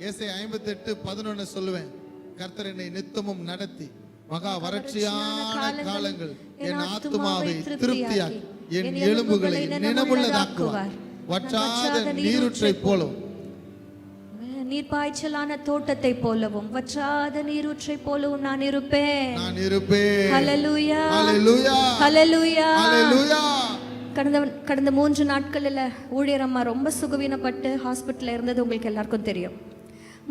ஏசை ஐம்பத்தி எட்டு பதினொன்னு சொல்லுவேன். கர்த்தர் என்னை நித்தமும் நடத்தி. மகா வறட்சியான காலங்கள் என் ஆத்துமாவை திருப்தியாக்கி. என் எலும்புகளை நினமுள்ளதாக்குவார் வற்றாத நீருற்றை போலும் நீர்ப்பாய்ச்சலான தோட்டத்தை போலவும். வற்றாத நீரூற்றை போலவும் நான் இருப்பேன். நான் இருப்பேன். ஹalleluya. ஹalleluya. ஹalleluya. ஹalleluya. கடந்த கடந்த மூன்று நாட்களில் ஊழியர் அம்மா ரொம்ப சுகவீனப்பட்டு ஹாஸ்பிட்டலில் இருந்தது உங்களுக்கு எல்லாருக்கும் தெரியும்.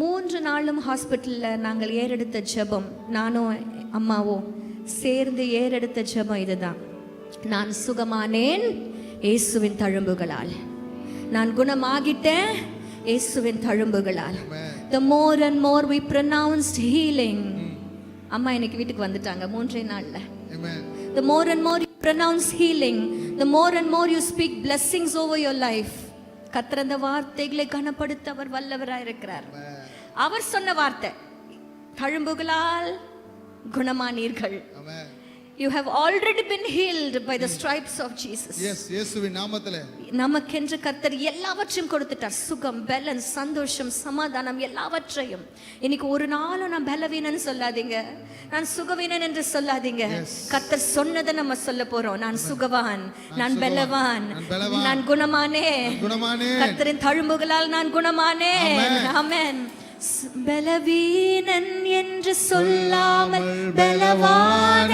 மூன்று நாளும் ஹாஸ்பிட்டலில் நாங்கள் ஏறெடுத்த ஜெபம். நானும் அம்மாவும் சேர்ந்து ஏறெடுத்த ஜெபம் இதுதான். நான் சுகமானேன் இயேசுவின் தழும்புகளால். நான் குணமாகிட்டேன் இயேசுவின் தழும்புகளால். The more and more we pronounced healing. அம்மா இன்னைக்கு வீட்டுக்கு வந்துட்டாங்க மூன்றே நாள்ல. More and more you pronounce healing, the more and more you speak blessings over your life. கர்த்தர் அந்த வார்த்தைகளை கனப்படுத்த அவர் வல்லவராய் இருக்கிறார் அவர் சொன்ன வார்த்தை தழும்புகளால் குணமானீர்கள். You have already been healed by the stripes of Jesus. Yes இயேசுவின் நாமத்திலே. நமக்கென்று கர்த்தர் எல்லாவற்றையும் கொடுத்துட்டார். சுகம் பலன் சந்தோஷம் சமாதானம் எல்லாவற்றையும். இன்னைக்கு ஒரு நாளும் நான் பலவீனன்னு சொல்லாதீங்க. நான் சுகவீனன் என்று சொல்லாதீங்க. கர்த்தர் சொன்னதை நம்ம சொல்ல போறோம். நான் சுகவான் நான் பலவான். நான் குணமானே கர்த்தரின் தழும்புகளால் நான் குணமானே ஆமென் பலவீனன் என்று சொல்லாமல் பலவான்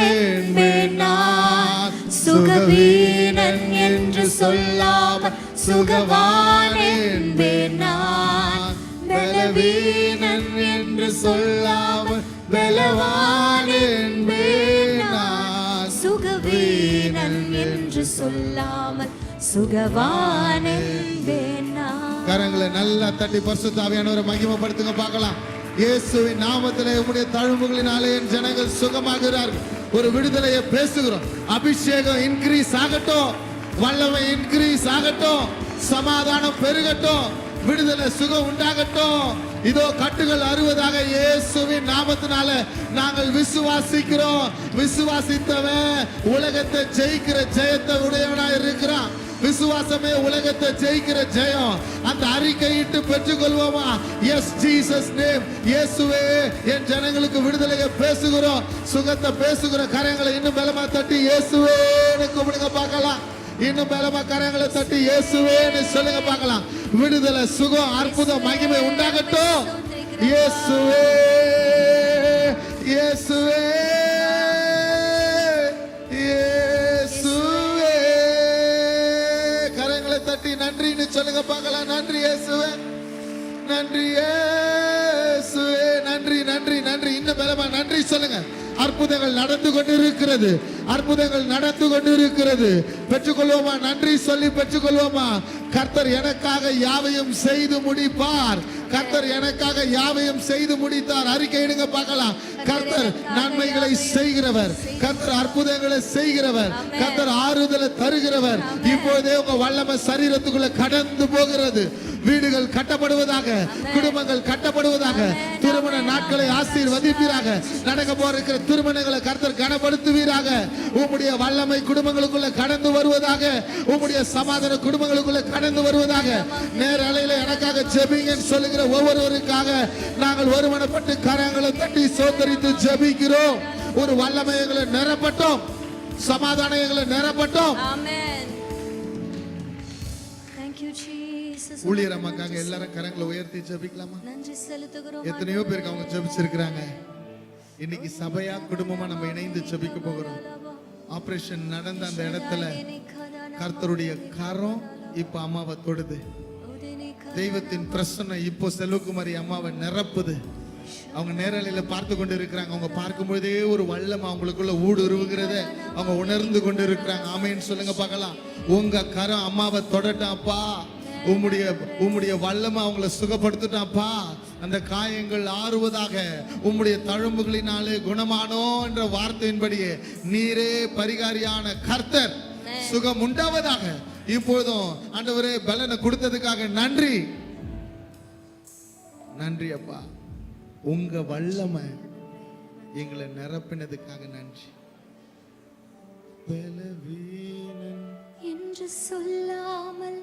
சுகவீனன் என்று சொல்லாமல் சுகவான் பலவீனன் என்று சொல்லாமல் பலவான் சுகவீனன் என்று சொல்லாமல் சுகவான் கரங்களை நல்லா தட்டி பரிசுத்தாவியானவரை மகிமப்படுத்துங்க பார்க்கலாம். இயேசுவின் நாமத்தில் உங்களுடைய தழும்புகளினாலே என் ஜனங்கள் சுகமாகிறார்கள் ஒரு விடுதலையை பேசுகிறோம். அபிஷேகம் இன்க்ரீஸ் ஆகட்டும். வல்லமை இன்க்ரீஸ் ஆகட்டும். சமாதானம் பெருகட்டும். விடுதலை சுகம் உண்டாகட்டும். இதோ கட்டுகள் அறுவதாக இயேசுவின் நாமத்தினால நாங்கள் விசுவாசிக்கிறோம். விசுவாசித்தவன் உலகத்தை ஜெயிக்கிற ஜெயத்தை உடையவனாய் இருக்கிறான் விசுவாசமே உலகத்தை ஜெயிக்கிற ஜெயம். அந்த அறிக்கையிட்டு பெற்றுக்கொள்வோமா? எஸ் ஜீசஸ் நேம் இயேசுவே என் ஜனங்களுக்கு விடுதலையை பேசுகிறோம். சுகத்தை பேசுகிற கரங்களை இன்னும் பலமா தட்டி இயேசுவேன்னு கூப்பிடுங்க பார்க்கலாம். இன்னும் பலமா கரங்களை தட்டி இயேசுவேன்னு சொல்லுங்க பார்க்கலாம். விடுதலை சுகம் அற்புதம் மகிமை உண்டாகட்டும். இயேசுவே இயேசுவே இயேசுவே. நன்றின்னு சொல்லுங்க பார்க்கலாம். நன்றி இயேசுவே. நன்றி இயேசுவே. நன்றி நன்றி நன்றி. இன்னும் பலமா நன்றி சொல்லுங்க. அற்புதங்கள் நடந்து கொண்டிருக்கிறது. அற்புதங்கள் நடந்து கொண்டிருக்கிறது. பெற்றுக்கொள்வோமா? நன்றி சொல்லி பெற்றுக்கொள்வோமா? கர்த்தர் எனக்காக யாவையும் செய்து முடிப்பார். கர்த்தர் எனக்காக யாவையும் செய்து முடித்தார். அறிக்கையிடுங்க பார்க்கலாம். கர்த்தர் நன்மைகளை செய்கிறவர். கர்த்தர் அற்புதங்களை செய்கிறவர். கர்த்தர் ஆறுதலை தருகிறவர். இப்போதே உங்க வல்லமை சரீரத்துக்குள்ள கடந்து போகிறது. வீடுகள் கட்டப்படுவதாக குடும்பங்கள் கட்டப்படுவதாக திருமண நாட்களை ஆசீர்வதிப்பீராக நடக்க போற இருக்கிற திருமணங்களை கர்த்தர் கனப்படுத்துவீராக. உம்முடைய வல்லமை குடும்பங்களுக்குள்ள கடந்து வருவதாக உம்முடைய சமாதான குடும்பங்களுக்குள்ள கடந்து வருவதாக. நேர அலையில எனக்காக ஜெபிங்கன்னு சொல்லுகிற ஒவ்வொருவருக்காக நாங்கள் ஒருமனப்பட்டு கரங்களை தட்டி சோதரித்து ஜெபிக்கிறோம். ஒரு வல்லமை எங்களை நிரப்பட்டோம். சமாதானம் எங்களை நிரப்பட்டோம். ஊழியர் அம்மாக்காக எல்லாரும் கரங்களை உயர்த்தி ஜெபிக்கலாமா? நன்றி செலுத்துகிறோம் எத்தனையோ பேருக்கு அவங்க ஜெபிச்சிருக்கிறாங்க. இன்னைக்கு சபையா குடும்பமா நம்ம இணைந்து ஜெபிக்க போகிறோம். ஆபரேஷன் நடந்த அந்த இடத்துல கர்த்தருடைய கரம் இப்ப அம்மாவை தொடுது. தெய்வத்தின் பிரசன்னம் இப்போ செல்வகுமாரி அம்மாவை நிரப்புது. அவங்க நேரலையில பார்த்து கொண்டு இருக்கிறாங்க அவங்க பார்க்கும் பொழுதே ஒரு வல்லம் அவங்களுக்குள்ள ஊடுருவுகிறத அவங்க உணர்ந்து கொண்டு இருக்கிறாங்க ஆமைன்னு சொல்லுங்க பார்க்கலாம். உங்க கரம் அம்மாவை தொடட்டாப்பா உம்முடைய உம்முடைய வல்லமை அவங்கள சுகப்படுத்திட்டாப்பா அந்த காயங்கள் ஆறுவதாக உம்முடைய தழும்புகளினாலே குணமானோ என்ற வார்த்தையின்படியே நீரே பரிகாரியான கர்த்தர் சுகம் உண்டாவதாக. இப்பொழுதும் ஆண்டவரே பலனை கொடுத்ததுக்காக நன்றி. நன்றி அப்பா. உங்க வல்லமை எங்களை நிரப்பினதுக்காக நன்றி. பலவீனன் என்று சொல்லாமல்.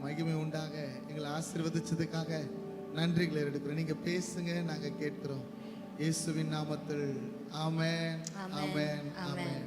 மகிமை உண்டாக. எங்களை ஆசீர்வதிச்சதுக்காக நன்றிகளை எடுக்கிறோம். நீங்க பேசுங்க நாங்க கேட்கிறோம். இயேசுவின் நாமத்தில். ஆமென். ஆமென். ஆமென்.